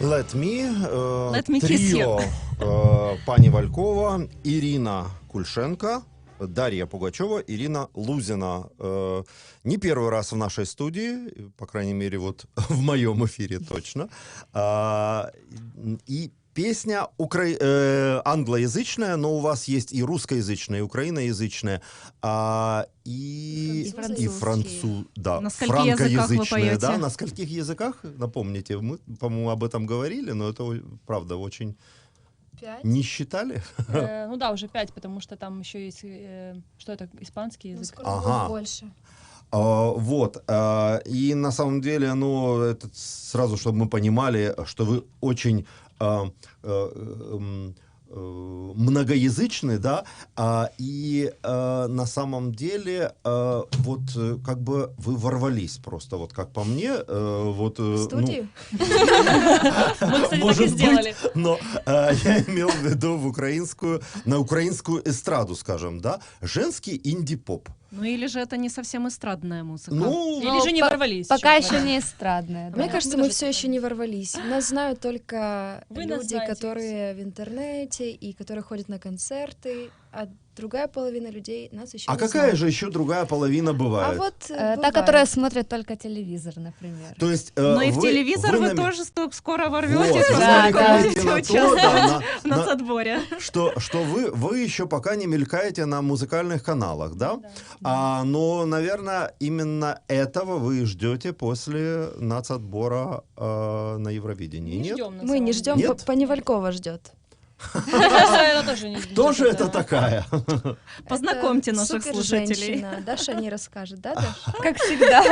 Let Me, э, Let me трио э, Пани Валькова, Ирина Кульшенко, Дарья Пугачева, Ирина Лузина. Э, не первый раз в нашей студии, по крайней мере, вот в моем эфире точно. А, и песня укра... э, англоязычная, но у вас есть и русскоязычная, и украиноязычная, а, и, И француз, да, На франкоязычная, да, на скольких языках, напомните, мы, по-моему, об этом говорили, но это, правда, очень... Пять? Не считали? Э, ну да, уже пять, потому что там еще есть, э, что это, испанский Ну, язык. скоро Ага. больше. А, Вот. а, И на самом деле, ну, это сразу, чтобы мы понимали, что вы очень многоязычны, да, а, и а, на самом деле а, вот э, как бы вы ворвались просто, вот как по мне, э, вот... э, В ну, студию? Так может быть, но э, я имел в виду в украинскую, на украинскую эстраду, скажем, да, женский инди-поп. Ну или же это не совсем эстрадная музыка. Ну, Или Ну, же не по- ворвались. Пока еще не эстрадная. А да. Мне кажется, мы все еще не ворвались. Нас знают только Вы люди, которые в интернете и которые ходят на концерты, а другая половина людей нас еще а не какая знает. же еще другая половина А бывает? вот Э, э, Та, бывает. которая смотрит только телевизор, например. То есть, э, Но и в вы- телевизор вы, наме- тоже сто- скоро Вот, ворветесь, вы уже Да, будете на то, участвовать да, на- на- нацотборе. что, что вы, вы еще пока не мелькаете на музыкальных каналах, да? Да. А, но, наверное, именно этого вы ждете после нацотбора э, на Евровидении, Не нет? ждем, на Мы не ждем, Нет? Паневалькова ждет. Кто же это такая? Познакомьте наших слушателей. Даша не расскажет, да, Даша? Как всегда.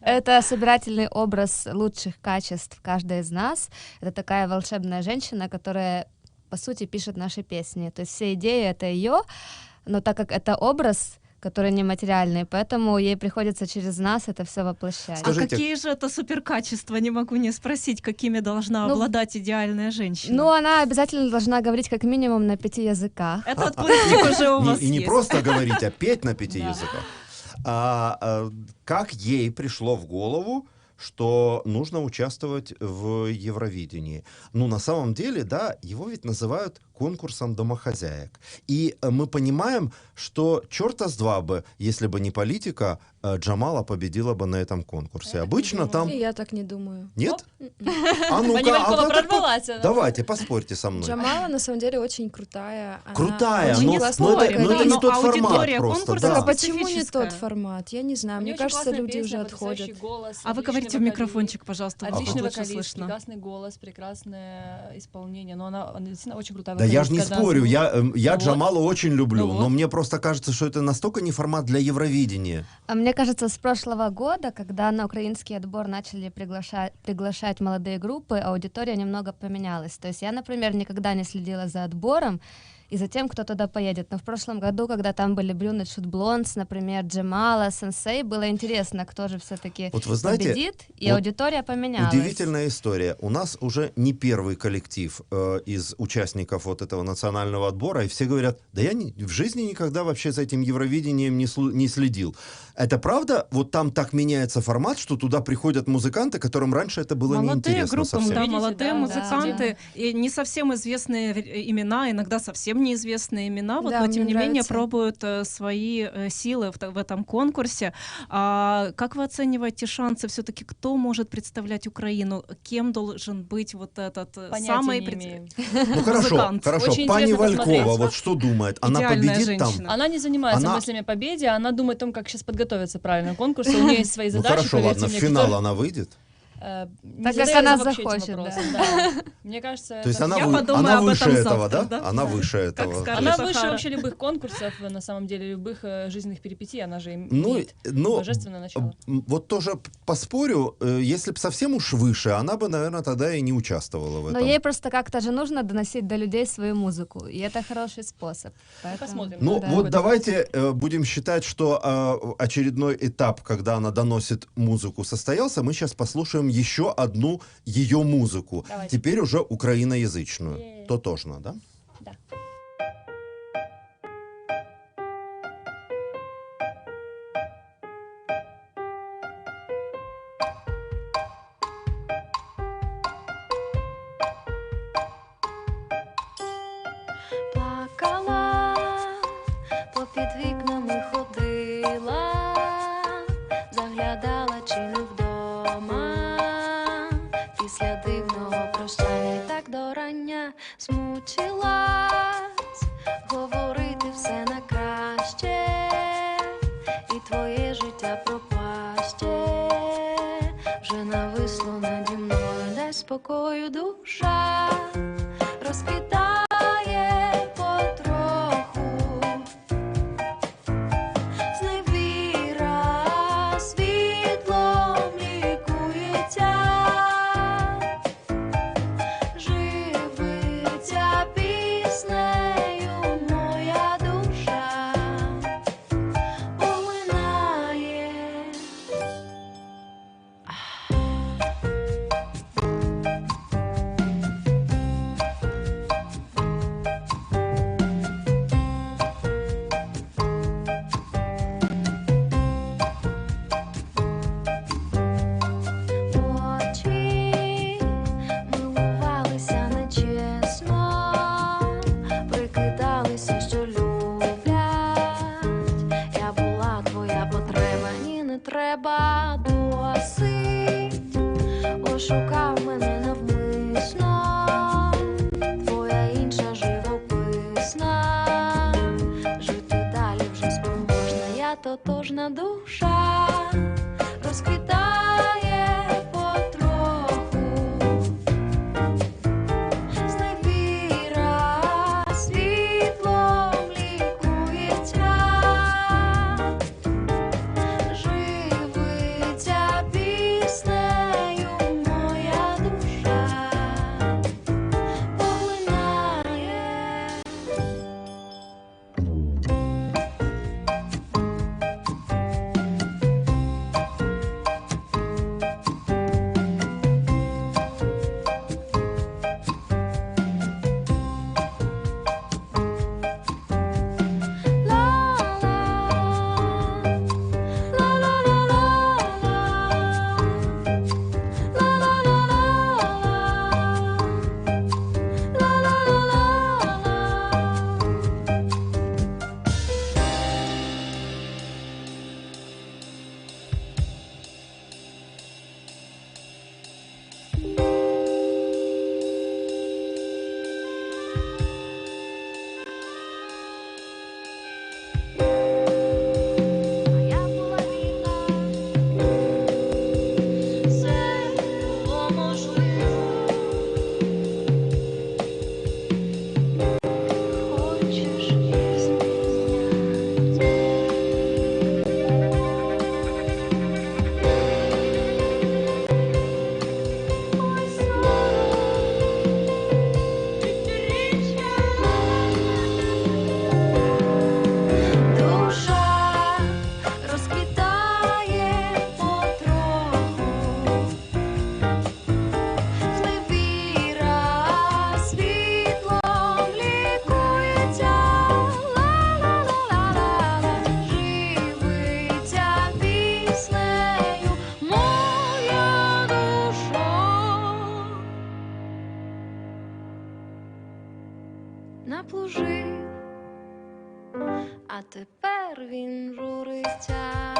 Это собирательный образ лучших качеств каждой из нас. Это такая волшебная женщина, которая, по сути, пишет наши песни. То есть все идеи — это ее, но так как это образ, который нематериальный, поэтому ей приходится через нас это все воплощать. А Скажите- какие же это суперкачества? Не могу не спросить, какими должна Ну, обладать идеальная женщина. Ну, она обязательно должна говорить как минимум на пяти языках. Этот пунктик уже у Не- вас и не просто говорить, а петь на пяти Да. языках. А, а, как ей пришло в голову, что нужно участвовать в Евровидении? Ну, на самом деле, да, его ведь называют конкурсом домохозяек. И э, мы понимаем, что черта с два бы, если бы не политика, э, Джамала победила бы на этом конкурсе. Я так не Обычно думаю. там... Я так не думаю. Нет? А ну-ка, а она. Давайте, поспорьте со мной. Джамала на самом деле очень крутая. Крутая, но- классно но это- говорит. но это не тот формат аудитория просто, конкурса да. А почему не тот формат? Я не знаю. Мне кажется, люди уже отходят. А вы говорите в микрофончик, пожалуйста. Отличный вокалист, слышно. прекрасный голос, прекрасное исполнение. Но она, она действительно очень крутая Да я же не спорю, я, эм, я Вот. Джамалу очень люблю, Ну но вот. мне просто кажется, что это настолько не формат для Евровидения. А мне кажется, с прошлого года, когда на украинский отбор начали приглашать, приглашать молодые группы, аудитория немного поменялась. То есть я, например, никогда не следила за отбором и за тем, кто туда поедет. Но в прошлом году, когда там были Брюнет Шут Блонс, например, Джемала, Сенсей, было интересно, кто же все-таки Вот вы знаете, победит, и вот аудитория поменялась. Удивительная история. У нас уже не первый коллектив э, из участников вот этого национального отбора, и все говорят, да я не- в жизни никогда вообще за этим Евровидением не, слу- не следил. Это правда? Вот там так меняется формат, что туда приходят музыканты, которым раньше это было молодые неинтересно группы, совсем. да, Видите, молодые да, музыканты, и не совсем известные э, имена, иногда совсем неизвестные имена, вот, Да, но тем не менее нравится. пробуют э, свои э, силы в, в этом конкурсе. А как вы оцениваете шансы все-таки, кто может представлять Украину, кем должен быть вот этот э, Понятия самый пред-. Ну хорошо, музыкант. хорошо. Очень Пани Валькова, посмотреть. вот что думает? Она Идеальная победит там? женщина. Она не занимается Она- мыслями о победе, она думает о том, как сейчас подготовиться правильно к конкурсу. У нее есть свои Ну задачи, хорошо, поверьте ладно, в финал она выйдет. Э, Так как она захочет, да. Мне кажется, То есть она, Я вы- подумаю она об выше этом этого, завтра, да? да? Она выше этого. Она выше вообще любых конкурсов, на самом деле, любых э, жизненных перипетий, она же им Ну, имеет ну, божественное начало. Вот тоже поспорю, э, если бы совсем уж выше, она бы, наверное, тогда и не участвовала в Но этом. ей просто как-то же нужно доносить до людей свою музыку, и это хороший способ. Поэтому- Посмотрим. Ну Да. вот давайте э, будем считать, что э, очередной этап, когда она доносит музыку, состоялся. Мы сейчас послушаем еще одну ее музыку. Давайте. Теперь уже украиноязычную. Е-е-е. Тотожно, да? Да. Плакала попід вікном. Спокою душа розквітає треба досить. Ошукав мене навмисно, твоя інша живописна. Жити далі вже спроможна, я тотожна душа розквітає Наплужив а тепер він журиться.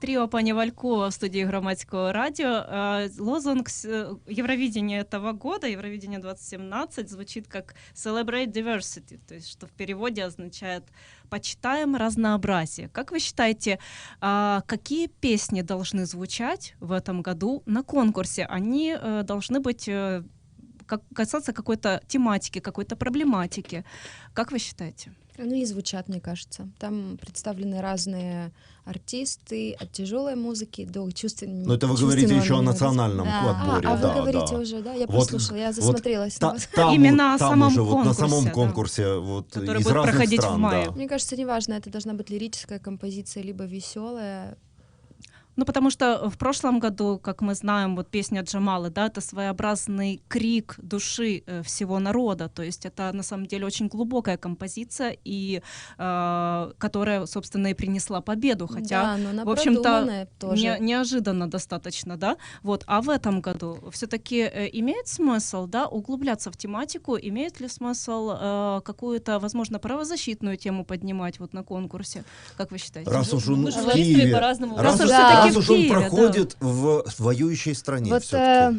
Тріо пані Валькова в студії громадського радіо. Э, Лозунг с- э, Евровидения этого года, Евровидение 2017, звучит как Celebrate Diversity, то есть что в переводе означает «почитаем разнообразие». Как вы считаете, а, какие песни должны звучать в этом году на конкурсе? Они э, должны быть э, как, касаться какой-то тематики, какой-то проблематики. Как вы считаете? Они и звучат, мне кажется. Там представлены разные артисты, от тяжелой музыки до чувственной Но это вы говорите еще о национальном Да. А, отборе. а вы да, говорите да. уже, да? Я Вот- прослушала, я вот засмотрелась на Та- там, Именно вот- о там самом уже вот на самом конкурсе, да. конкурсе вот Который из будет разных проходить в стран, мае. да. Мне кажется, неважно, это должна быть лирическая композиция, либо веселая. Ну, потому что в прошлом году, как мы знаем, вот песня Джамалы, да, это своеобразный крик души э, всего народа. То есть это на самом деле очень глубокая композиция, и э, которая, собственно, и принесла победу. Хотя, да, но она в общем-то, не- неожиданно достаточно, да. Вот. А в этом году все-таки имеет смысл, да, углубляться в тематику? Имеет ли смысл э, какую-то, возможно, правозащитную тему поднимать вот на конкурсе? Как вы считаете? Раз уж он Мы в Киеве, по-разному. раз, Раз уж, Да. всё-таки раз в уж он да. проходит в воюющей стране Вот э,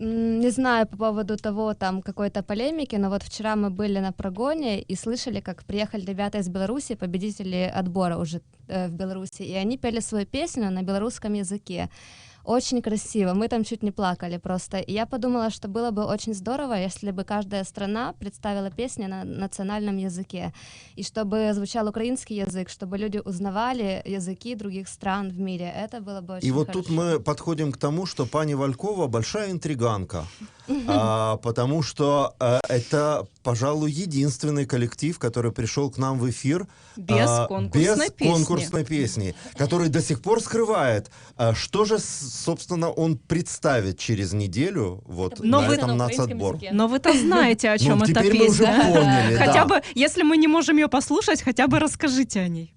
не знаю по поводу того, там какой-то полемики, но вот вчера мы были на прогоне и слышали, как приехали ребята из Беларуси, победители отбора уже э, в Беларуси, и они пели свою песню на белорусском языке. Очень красиво, мы там чуть не плакали просто. И я подумала, что было бы очень здорово, если бы каждая страна представила песни на национальном языке, и чтобы звучал украинский язык, чтобы люди узнавали языки других стран в мире. Это было бы очень И вот хорошо. тут мы подходим к тому, что пани Валькова большая интриганка, А, потому что э, это, пожалуй, единственный коллектив, который пришел к нам в эфир Без а, конкурсной без песни. конкурсной песни, который до сих пор скрывает, а, что же, с- собственно, он представит через неделю вот Но на вы- этом на нацотбор. языке. Но вы-то знаете, о чем Ну, эта теперь мы уже песня. поняли, Хотя да. бы, если мы не можем ее послушать, хотя бы расскажите о ней.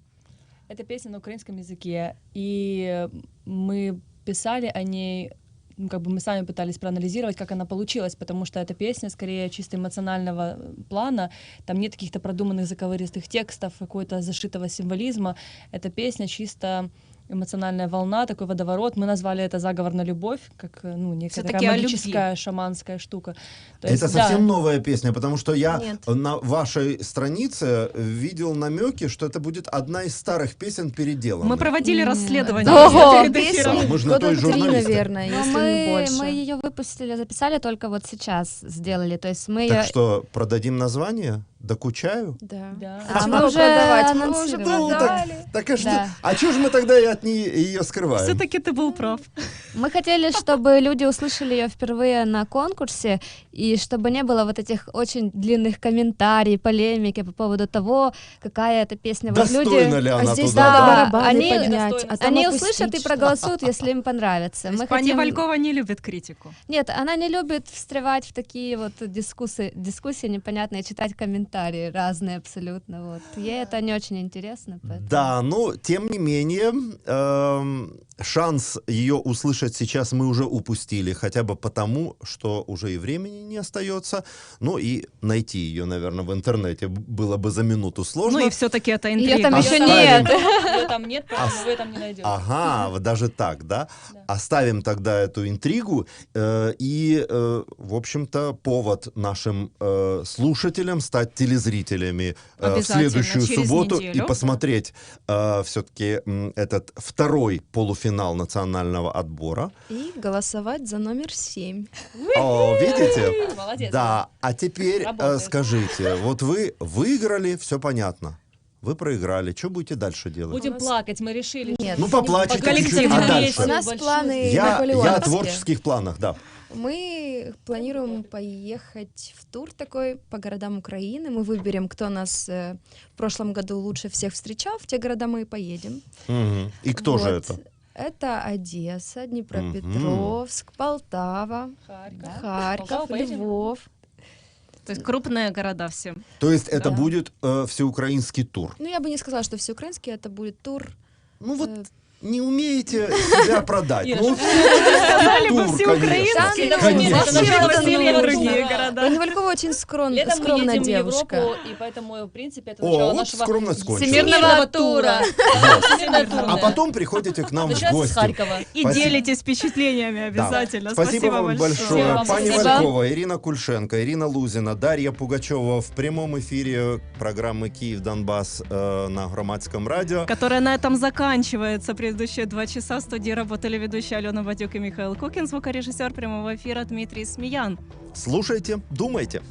Это песня на украинском языке, и мы писали о ней, ну, как бы мы сами пытались проанализировать, как она получилась, потому что эта песня скорее чисто эмоционального плана, там нет каких-то продуманных заковыристых текстов, какой-то зашитого символизма. Эта песня чисто эмоциональная волна, такой водоворот. Мы назвали это заговор на любовь, как э, ну, некая такая магическая шаманская штука. То Это есть, да, совсем новая песня, потому что я Нет. на вашей странице видел намеки, что это будет одна из старых песен переделанных. Мы проводили М, расследование Ого! Да, мы же на той три, наверное, Но если не мы, больше. мы ее выпустили, записали только вот сейчас сделали. То есть мы Так ее... что, продадим название? Докучаю? Да. Да. А Чего мы уже продавать? Мы уже анонсировали. Ну, так, так а что, Да. а чё же мы тогда и от нее скрываем? Все-таки ты был прав. Мы хотели, чтобы люди услышали ее впервые на конкурсе, и чтобы не было вот этих очень длинных комментариев, полемики по поводу того, какая это песня. Вот Достойна люди... ли А она здесь туда? Да, барабаны они- поднять, а Они услышат и проголосуют, если им понравится. Мы Пани хотим- Валькова не любит критику. Нет, она не любит встревать в такие вот дискуссии, дискуссии непонятные, читать комментарии разные абсолютно. Вот. Ей это не очень интересно. поэтому- Да, но тем не менее, эм, шанс ее услышать сейчас мы уже упустили, хотя бы потому, что уже и времени не остается. Ну и найти ее, наверное, в интернете было бы за минуту сложно. Ну и все-таки это интрига. там еще нет. Ее там нет, поэтому вы это не найдете. Ага, даже так, да? Да. Оставим тогда эту интригу. э, и, э, в общем-то, повод нашим э, слушателям стать телезрителями э, в следующую через субботу и посмотреть все-таки этот второй полуфинал национального отбора. И голосовать за номер 7. О, видите? Молодец. Да, а теперь э, Работает. скажите, вот вы выиграли, все понятно. Вы проиграли, что будете дальше делать? Будем плакать, мы решили. Нет. Ну, поплачете Коллективно. чуть-чуть, а дальше? У нас планы Я, я о творческих планах, да. Мы планируем поехать в тур такой по городам Украины. Мы выберем, кто нас э, в прошлом году лучше всех встречал. В те города мы и поедем. Мгм. И кто же Вот. это? Это Одесса, Днепропетровск, Полтава, Харьков. Харьков, Полтава? Львов. То есть крупные города все. То есть это Да. будет э, всеукраинский тур. Ну, я бы не сказала, что всеукраинский, это будет тур. Ну вот э, не умеете себя продать. Ну, Сказали бы тур, все конечно. украинские. Конечно. вообще Василий другие Да. города. Пани Валькова очень скрон- Летом мы скромная едем девушка. Европу, и поэтому, в принципе, это О, начало вот нашего скромность кончилась. всемирного тура. Всемирного тура. А потом приходите к нам в Начинается с гости. Харькова. И Спасибо. делитесь впечатлениями обязательно. Спасибо, вам большое. Вам. Пани Спасибо. Валькова, Ирина Кульшенко, Ирина Лузина, Дарья Пугачева в прямом эфире программы «Киев-Донбасс» э, на Громадском радио. Которая на этом заканчивается. Предыдущие два часа в студии работали ведущие Алена Бадюк и Михаил Кукин, звукорежиссер прямого эфира Дмитрий Смеян. Слушайте, думайте.